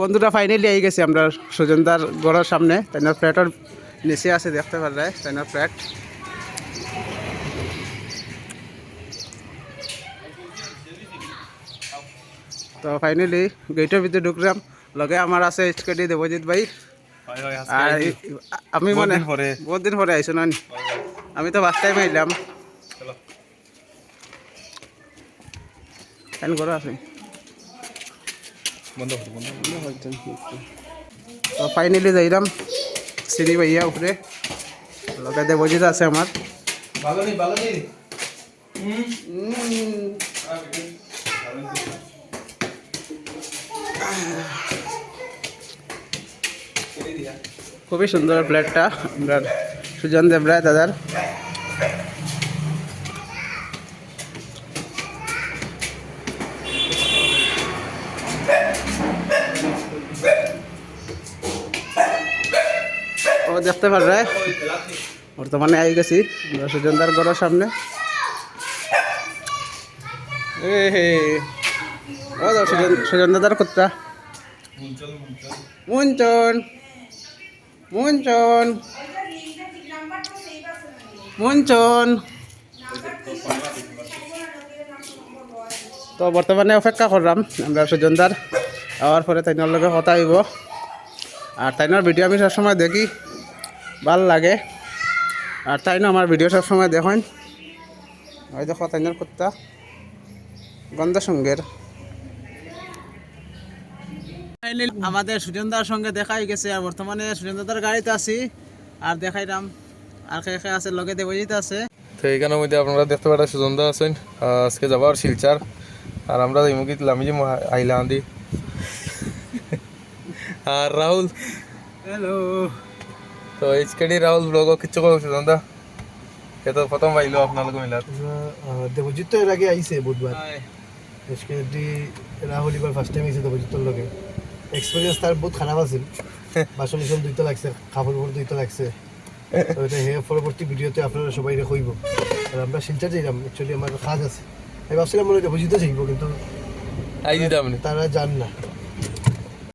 বন্ধুরা finally I গেছি আমরা সুজনদার গড়ের সামনে। তাইনার ফ্ল্যাটের নিচে আছে দেখতে পারলে তাইনার ফ্ল্যাট তো ফাইনালি গেটের ভিতরে ঢুকলাম। লগে আমার আছে এইচকেডি দেবজিৎ ভাই। আর আমি বহুত মানে। বহুত দিন পরে আইসো না আমি তো ফার্স্ট টাইম আইলাম। ফাইন ঘর আছে। বন্ধ করো, বন্ধ করো। তো ফাইনালি যাইলাম সিঁড়ি ভাইয়া উপরে। লগে দেবজিৎ আছে আমার। খুবই সুন্দর প্লেটটা সুজন দেবরায় দাদার। ও দেখতে পারবে? বর্তমানে আই গেছি সুজনদার ঘরের সামনে। দাও সুজন দাদার কুত্তা। মুঞ্চন। মুঞ্চন। মুঞ্চন। তো বর্তমানে অপেক্ষা করলাম, আমরা সুজনদার আওয়ার পরে তাইনার লগে কথা হইব। আর তাইনার ভিডিও আমি সবসময় দেখি। ভালো লাগে। আর তাই না আমার ভিডিও সবসময় দেখেন। ওই দেখো তাইনার কুত্তা গন্ধ সঙ্গের আমাদের সুজনদার সঙ্গে দেখাই গেছে। আর বর্তমানে সুজনদার গাড়িতে আছি। আর দেখাইলাম আর খেয়ে খেয়ে আছে লগে দেবজিত আছে। তো এইখানের মধ্যে আপনারা দেখতে পারেন সুজনদা আছেন। আজকে যাবার শিলচার আর আমরা এই মুগিত লামি যে আইলান্দি আর রাহুল হ্যালো তো এইচকেডি রাহুল ব্লগ কিচ্ছু কো সুজনদা এ তো প্রথম আইলো আপনার মিলাত দেবজিৎ তো এর আগে আইছে বুধবার এসকেডি রাহুল এবার ফার্স্ট টাইম আইছে দেবজিৎর লগে এক্সপিরিয়েন্স তার বহুত খারাপ আছিল বাসন উসন দুইটা লাগছে কাপড় উপর দুইটা লাগছে তো এটা হে পরবর্তী ভিডিওতে আপনারা সবাই রে কইব আর আমরা শিলচার যাইলাম অ্যাকচুয়ালি আমার কাজ আছে আমি ভাবছিলাম মনে হয় দেবজিৎও যাইব কিন্তু আই দিতাম তারা জান না